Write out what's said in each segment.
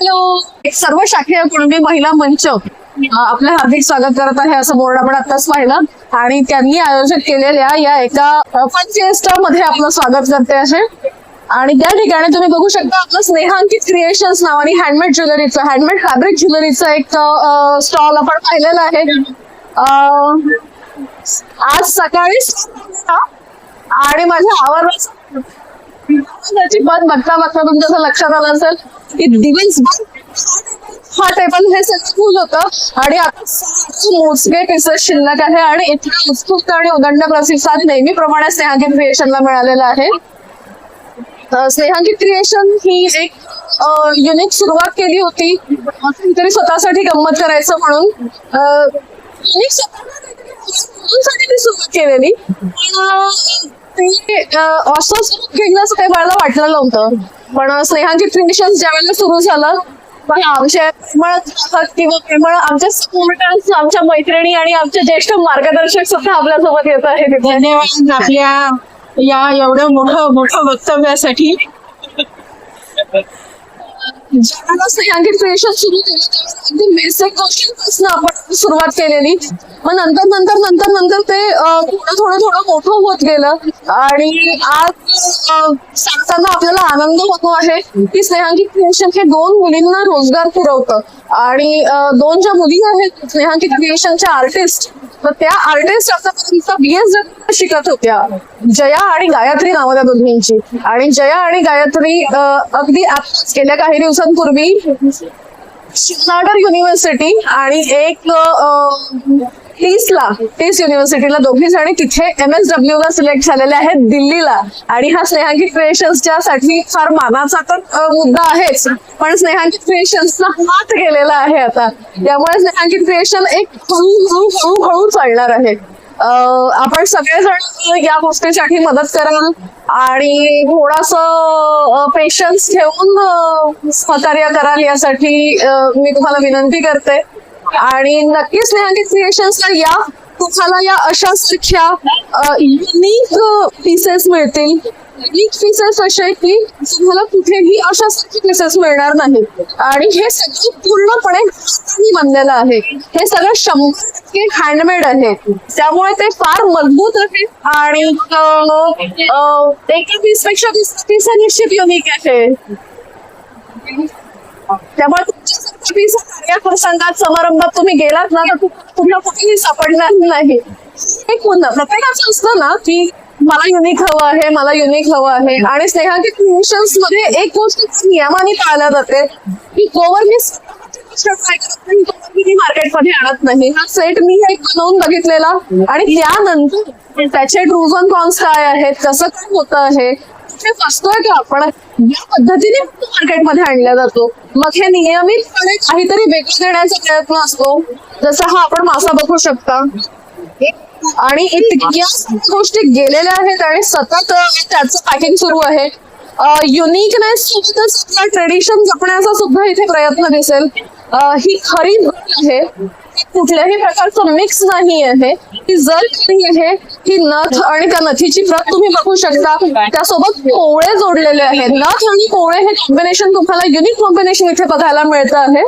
Hello. सर्व शाखेय कुणबी महिला मंच आपलं हार्दिक स्वागत करत आहे असं बोर्ड आपण आताच पाहिलं. आणि त्यांनी आयोजित केलेल्या या एका फनमध्ये आपलं स्वागत करते असे. आणि त्या ठिकाणी तुम्ही बघू शकता आपलं स्नेहांकित क्रिएशन्स नावाने हँडमेड ज्वेलरीचं हँडमेड फॅब्रिक ज्वेलरीचं एक स्टॉल आपण पाहिलेला आहे. आज सकाळी आणि माझ्या आवाज त्याची पण बघता बघता तुमच्या असं लक्षात आलं असेल? की दिवस हा टेबल हे सक्सेसफुल होत होतं. आणि मोजके पीसेस शिल्लक आहे. आणि इतका उत्सुकता आणि उदंड प्रतिसाद नेहमीप्रमाणे स्नेहांकित क्रिएशनला मिळालेला आहे. स्नेहांकित क्रिएशन ही एक युनिक सुरुवात केली होती. तरी स्वतःसाठी गंमत करायचं म्हणून. युनिकसाठी सुरुवात केलेली. पण ते असं काही मला वाटलं नव्हतं. पण स्नेहांकित क्रिएशन ज्या वेळेला सुरू झालं आमच्या किंवा प्रेमळ आमच्या सपोर्टर्स आमच्या मैत्रिणी आणि आमचे ज्येष्ठ मार्गदर्शक सुद्धा आपल्यासोबत येत आहेत धन्यवाद आपल्या या एवढं मोठं मोठं वक्तव्यासाठी. ज्यावेळेला स्नेहांकित क्रिएशन सुरू केलं अगदी बेसिक गोष्टींपासून आपण सुरुवात केलेली. मग नंतर नंतर नंतर नंतर ते थोडं थोडं थोडं मोठं होत गेलं. आणि आज सांगताना आपल्याला आनंद होतो आहे की स्नेहांकित क्रिएशन हे दोन मुलींना रोजगार पुरवतं. आणि दोन ज्या मुली आहेत स्नेहांकित क्रिएशनच्या आर्टिस्ट तर त्या आर्टिस्ट आतापर्यंत बीएस शिकत होत्या. जया आणि गायत्री नाव त्या दोघींची. आणि जया आणि गायत्री अगदी गेल्या काही दिवसांपूर्वी शिवनागर युनिव्हर्सिटी आणि एक टीसला टीस युनिव्हर्सिटीला दोघी जणी तिथे एम एस डब्ल्यू ला सिलेक्ट झालेले आहेत दिल्लीला. आणि हा स्नेहांकित क्रिएशन्सच्या साठी फार मानाचा तर मुद्दा आहेच. पण स्नेहांकित क्रिएशन्सचा हात गेलेला आहे आता. त्यामुळे स्नेहांकित क्रिएशन एक हळूहळू हळूहळू चालणार आहे. आपण सगळेजण या गोष्टीसाठी मदत कराल. आणि थोडस पेशन्स ठेवून सहकार्य कराल यासाठी मी तुम्हाला विनंती करते. आणि नक्कीच स्नेहांकित क्रिएशन्सला या. तुम्हाला या अशा सारख्या युनिक पीसेस मिळतील. युनिक पीसेस असे की तुम्हाला कुठेही अशा सारखे पीसेस मिळणार नाहीत. आणि हे सगळं पूर्णपणे बनलेलं आहे. हे सगळं शंभर टक्के हँडमेड आहे. त्यामुळे ते फार मजबूत आहे. आणि एका पीसपेक्षा दुसरा पीस निश्चित युनिक आहे. त्यामुळे तुमच्या प्रसंगात समारंभात तुम्ही गेलात ना तर तुम्हाला कुठेही सापडणार नाही. एक मुद्दा प्रत्येकाचं असतं ना की मला युनिक हवं आहे मला युनिक हवं आहे. आणि स्नेहांकित क्रिएशन्समध्ये एक गोष्ट नियमाने पाळल्या जाते की गोवर मी मार्केटमध्ये आणत नाही. हा सेट मी एक बनवून बघितलेला. आणि त्यानंतर त्याचे ट्रूज अँड कॉन्स काय आहेत कसं काय होतं आहे ते फसतोय का आपण? या पद्धतीने मार्केटमध्ये आणला जातो. मग हे नियमितपणे काहीतरी वेगळं देण्याचा प्रयत्न असतो. जसा हा आपण मासा बघू शकता. आणि इतक्या गोष्टी गेलेल्या आहेत आणि सतत त्याचं पॅकिंग सुरू आहे. युनिकनेस सोबतच आपला ट्रेडिशन जपण्याचा सुद्धा इथे प्रयत्न दिसेल. ही खरी आहे. कुठल्याही प्रकारचं मिक्स नाही आहे ही जर आहे ही नथ आणि त्या नथीची प्रत तुम्ही बघू शकता. त्यासोबत कोवळे जोडलेले आहेत. नथ आणि कोवळे हे कॉम्बिनेशन तुम्हाला युनिक कॉम्बिनेशन इथे बघायला मिळतं आहे.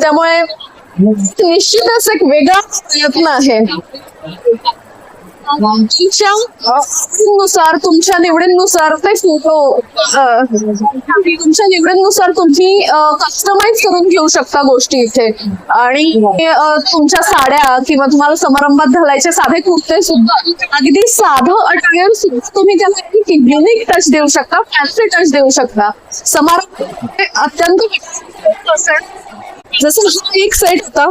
त्यामुळे निश्चितच एक वेगळा प्रयत्न आहे. तुमच्या तुमच्या निवडींनुसार ते फोटो तुमच्या निवडींनुसार तुम्ही कस्टमाइज करून घेऊ शकता गोष्टी इथे. आणि तुमच्या साड्या किंवा तुम्हाला समारंभात घालायचे साधे कुर्ते सुद्धा. अगदी साधं अटायर सुद्धा तुम्ही त्याला युनिक टच देऊ शकता फॅन्सी टच देऊ शकता. समारंभ अत्यंत असेल. जसं एक सेट होता.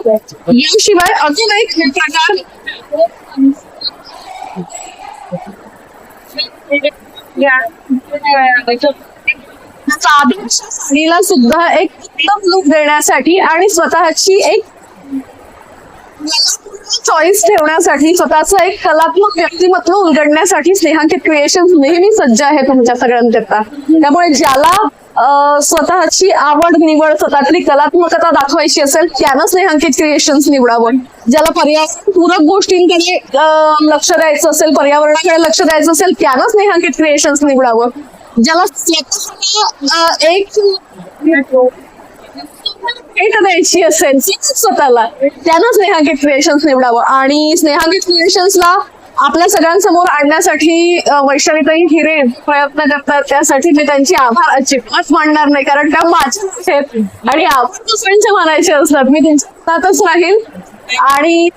याशिवाय अजून एक प्रकार साडीला सुद्धा एक उत्तम लुक देण्यासाठी आणि स्वतःची एक चॉईस ठेवण्यासाठी स्वतःचं एक कलात्मक व्यक्तिमत्व उलगडण्यासाठी स्नेहांकित क्रिएशन नेहमी सज्ज आहे तुमच्या सगळ्यांकरता. त्यामुळे ज्याला स्वतःची आवड निवड स्वतःतली कलात्मकता दाखवायची असेल त्यानं स्नेहांकित क्रिएशन्स निवडावं. ज्याला पर्यावरणपूरक गोष्टींकडे लक्ष द्यायचं असेल पर्यावरणाकडे लक्ष द्यायचं असेल त्यानं स्नेहांकित क्रिएशन्स निवडावं. ज्याला एक भेट द्यायची असेल स्वतःला त्यानं स्नेहांकित क्रिएशन्स निवडावं. आणि स्नेहांकित क्रिएशन्सला आपल्या सगळ्यांसमोर आणण्यासाठी अं, वैशालीताई हिरे प्रयत्न करतात. त्यासाठी मी त्यांची आभार अजिबात मानणार नाही कारण त्या माझ्या आहेत. आणि आभार दुसऱ्यांचे मानायचे असतात. मी त्यांच्या राहील. आणि.